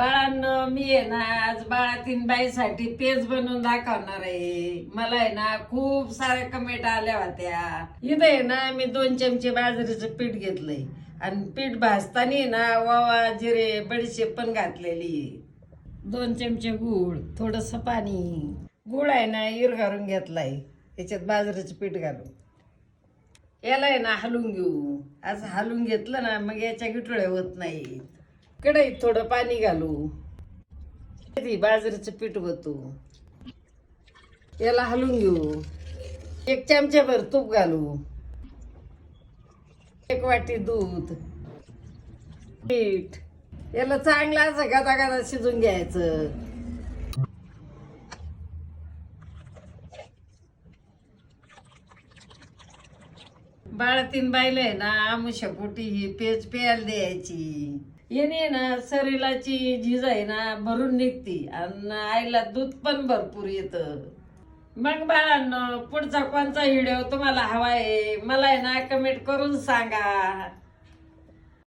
बाळांनो मी आहे ना आज बाळातीन बाईसाठी पेज बनवून दाखवणार आहे. मला आहे ना खूप साऱ्या कमेंट आल्या होत्या. इथं आहे ना मी दोन चमचे बाजरीचं पीठ घेतलंय. आणि पीठ भाजताना ना वावा जिरे बडीशेप पण घातलेली दोन चमचे गूळ थोडस पाणी. गूळ आहे ना इर घालून घेतलाय. त्याच्यात बाजरीचं पीठ घालून. याला आहे ना हलून घेऊ. असं हलून घेतलं ना मग याच्या गिटोळ्या होत नाही कढईत थोडं पाणी घालू. बाजरीचं पीठ होतो याला हलवून घेऊ. एक चमच्याभर तूप घालू. एक वाटी दूध. मीठ याला चांगलं असं गादा गादा शिजून घ्यायचं. बाळातीन बायला आहे ना आमुष्या पोटी ही पेज प्यायला द्यायची. येणे ना शरीराची झीज आहे ना भरून निघती. आणि आईला दूध पण भरपूर येतं. मग बाळांनो पुढचा कोणचा व्हिडिओ तुम्हाला हवा आहे? मला आहे ना कमेंट करून सांगा.